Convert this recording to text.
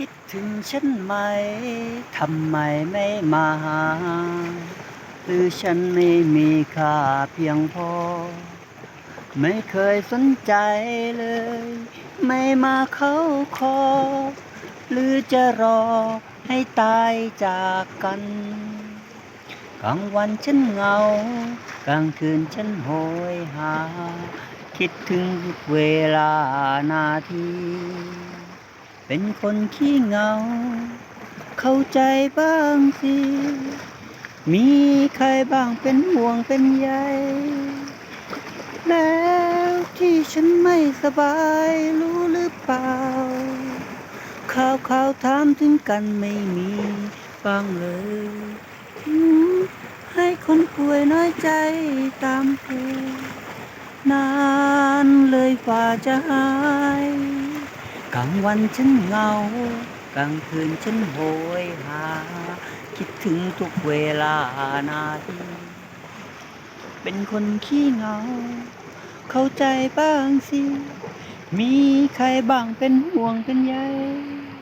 คิดถึงฉันไหม ทำไมไม่มาหา หรือฉันไม่มีค่าเพียงพอ ไม่เคยสนใจเลย ไม่มาเข้าคอ หรือจะรอให้ตายจากกัน กลางวันฉันเหงา กลางคืนฉันโหยหา คิดถึงทุกเวลานาที เป็นคนขี้เหงา เข้าใจบ้างสิ มีใครบ้างเป็นห่วงเป็นใยแล้วที่ฉันไม่สบายรู้หรือเปล่า ข่าวข่าวถามถึงกันไม่มีบ้างเลย ให้คนป่วยน้อยใจตามเธอนานเลยกว่าจะหาย กลางวันฉันเหงากลางคืนฉันโหยหา คิดถึงทุกเวลานาทีเป็นคนขี้เหงา เข้าใจบ้างสิ มีใครบ้างเป็นห่วงเป็นใย